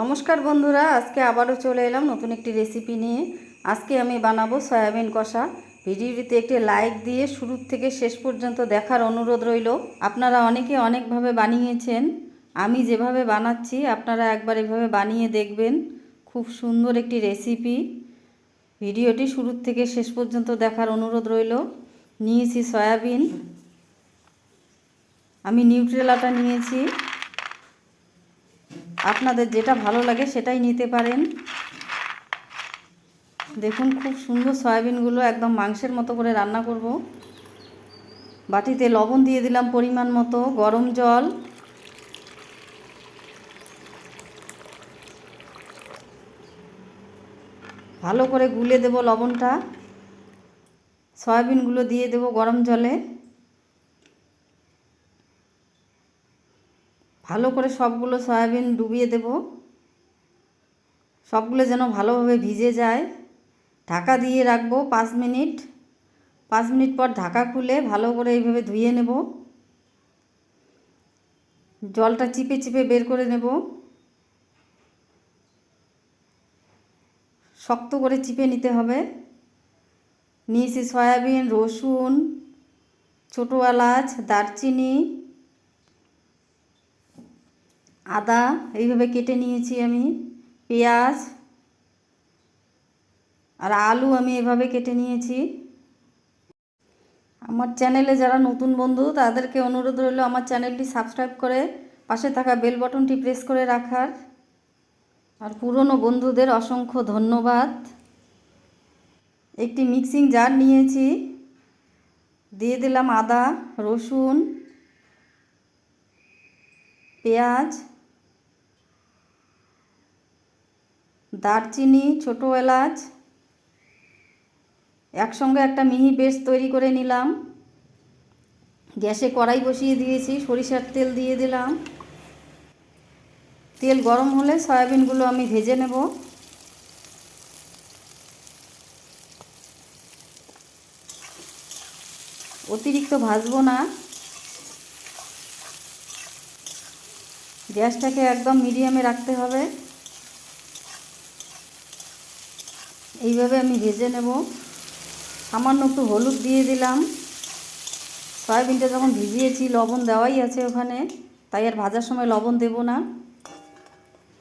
নমস্কার বন্ধুরা, আজকে আবারও চলে এলাম নতুন একটি রেসিপি নিয়ে। আজকে আমি বানাবো সয়াবিন কষা। ভিডিওটিতে একটি লাইক দিয়ে শুরু থেকে শেষ পর্যন্ত দেখার অনুরোধ রইল। আপনারা অনেকে অনেকভাবে বানিয়েছেন। আমি যেভাবে বানাচ্ছি, আপনারা একবার এভাবে বানিয়ে দেখবেন। খুব সুন্দর একটি রেসিপি ভিডিওটি শুরু থেকে শেষ পর্যন্ত দেখার অনুরোধ রইল। নিয়েছি সয়াবিন। আমি নিউট্রেলাটা নিয়েছি। আপনাদের যেটা ভালো লাগে সেটাই নিতে পারেন। দেখুন খুব সুন্দর সয়াবিনগুলো একদম মাংসের মতো করে রান্না করব। বাটিতে লবণ দিয়ে দিলাম পরিমাণ মতো, গরম জল। ভালো করে গুলে দেব লবণটা। সয়াবিনগুলো দিয়ে দেব গরম জলে। ভালো করে সবগুলো সয়াবিন ডুবিয়ে দেব। সবগুলো যেন ভালোভাবে ভিজে যায়। ঢাকা দিয়ে রাখব পাঁচ মিনিট। পাঁচ মিনিট পর ঢাকা খুলে ভালো করে এইভাবে ধুয়ে নেব। জলটা চিপে চিপে বের করে নেব। শক্ত করে চিপে নিতে হবে। নিয়েছি সয়াবিন, রসুন, ছোটো এলাচ, দারচিনি আদা, এইভাবে কেটে নিয়েছি আমি, পেঁয়াজ, আর আলু আমি এভাবে কেটে নিয়েছি। আমার চ্যানেলে যারা নতুন বন্ধু, তাদেরকে অনুরোধ রইল আমার চ্যানেলটি সাবস্ক্রাইব করে পাশে থাকা বেল বটনটি প্রেস করে রাখার। আর পুরনো বন্ধুদের অসংখ্য ধন্যবাদ। একটি মিক্সিং জার নিয়েছি, দিয়ে দিলাম আদা, রসুন, পেঁয়াজ দারচিনি, ছোটো এলাচ, একসঙ্গে একটা মিহি পেস্ট তৈরি করে নিলাম। গ্যাসে কড়াই বসিয়ে দিয়েছি, সরিষার তেল দিয়ে দিলাম। তেল গরম হলে সয়াবিনগুলো আমি ভেজে নেব। অতিরিক্ত ভাজবো না। গ্যাসটাকে একদম মিডিয়ামে রাখতে হবে। এইভাবে আমি ভেজে নেব। সামান্য একটু হলুদ দিয়ে দিলাম। সয়াবিনটা যখন ভিজিয়েছি, লবণ দেওয়াই আছে ওখানে। তাই আর ভাজার সময় লবণ দেব না।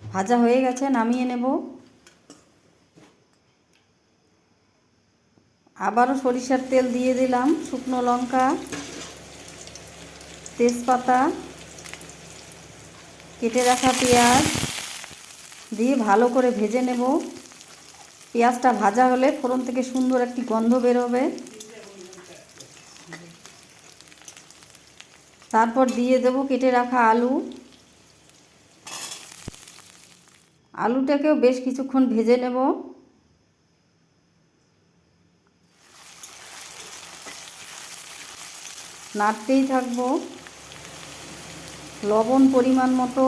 ভাজা হয়ে গেছে, নামিয়ে নেব। আবারও সরিষার তেল দিয়ে দিলাম, শুকনো লঙ্কা, তেজপাতা, কেটে রাখা পেঁয়াজ দিয়ে ভালো করে ভেজে নেব। পেঁয়াজটা ভাজা হলে ফোড়ন থেকে সুন্দর একটি গন্ধ বেরোবে। তারপর দিয়ে দেব কেটে রাখা আলু। আলুটাকেও বেশ কিছুক্ষণ ভেজে নেব। নাড়তেই থাকব। লবণ পরিমাণ মতো,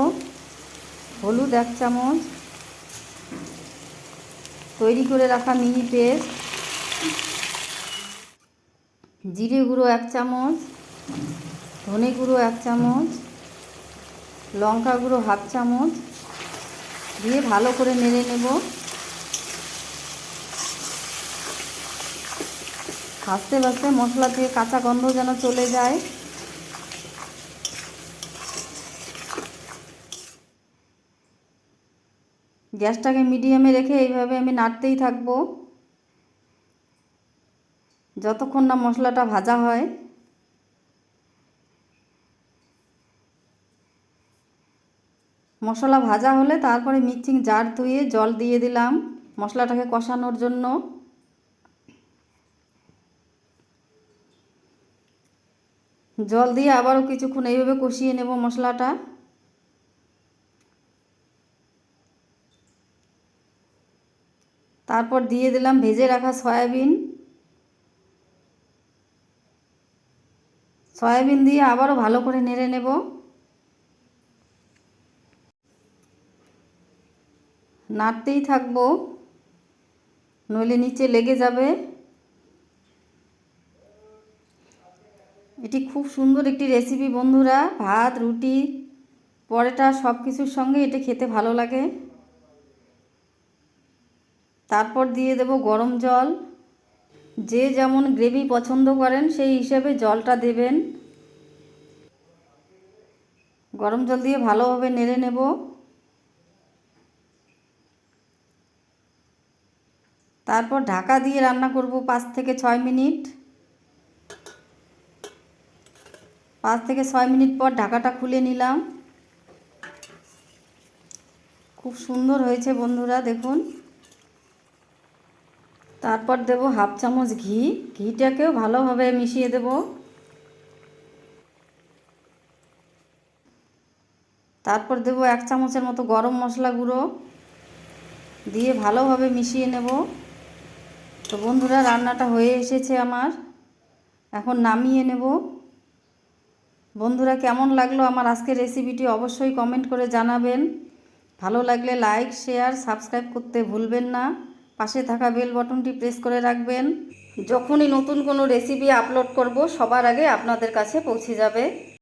হলুদ এক চামচ। তৈরি করে রাখা মিহি পেস্ট। জিরে গুঁড়ো এক চামচ, ধনে গুঁড়ো এক চামচ, লঙ্কা গুঁড়ো হাফ চামচ দিয়ে ভালো করে নেড়ে নেব। ভাজতে ভাজতে মশলা থেকে কাঁচা গন্ধ যেন চলে যায়। গ্যাসটাকে মিডিয়ামে রেখে এইভাবে আমি নাড়তেই থাকব। যতক্ষণ না মশলাটা ভাজা হয়। মশলা ভাজা হলে তারপরে মিক্সিং জার ধুয়ে জল দিয়ে দিলাম মশলাটাকে কষানোর জন্য। জল দিয়ে আবারও কিছুক্ষণ এইভাবে কষিয়ে নেব মশলাটা। তারপর দিয়ে দিলাম ভেজে রাখা সয়াবিন। সয়াবিন দিয়ে আবারও ভালো করে নেড়ে নেব। নাড়তেই থাকব, নইলে নিচে লেগে যাবে। এটি খুব সুন্দর একটি রেসিপি বন্ধুরা, ভাত, রুটি, পরোটা সব কিছুর সঙ্গে এটা খেতে ভালো লাগে। তারপর দিয়ে দেব গরম জল। যে যেমন গ্রেভি পছন্দ করেন, সেই হিসেবে জলটা দেবেন। গরম জল দিয়ে ভালোভাবে নেড়ে নেব। তারপর ঢাকা দিয়ে রান্না করব পাঁচ থেকে ছয় মিনিট। পাঁচ থেকে ছয় মিনিট পর ঢাকাটা খুলে নিলাম। খুব সুন্দর হয়েছে বন্ধুরা, দেখুন। তারপর দেব হাফ চামচ ঘি। ঘিটাকেও ভালোভাবে মিশিয়ে দেব। তারপর দেব এক চামচের মতো গরম মশলা গুঁড়ো। দিয়ে ভালোভাবে মিশিয়ে নেব। তো বন্ধুরা, রান্নাটা হয়ে এসেছে আমার। এখন নামিয়ে নেব। বন্ধুরা, কেমন লাগল আমার আজকের রেসিপিটি অবশ্যই কমেন্ট করে জানাবেন। ভালো লাগলে লাইক, শেয়ার, সাবস্ক্রাইব করতে ভুলবেন না। পাশে থাকা বেল বটনটি প্রেস করে রাখবেন। যখনই নতুন কোনো রেসিপি আপলোড করব, সবার আগে আপনাদের কাছে পৌঁছে যাবে।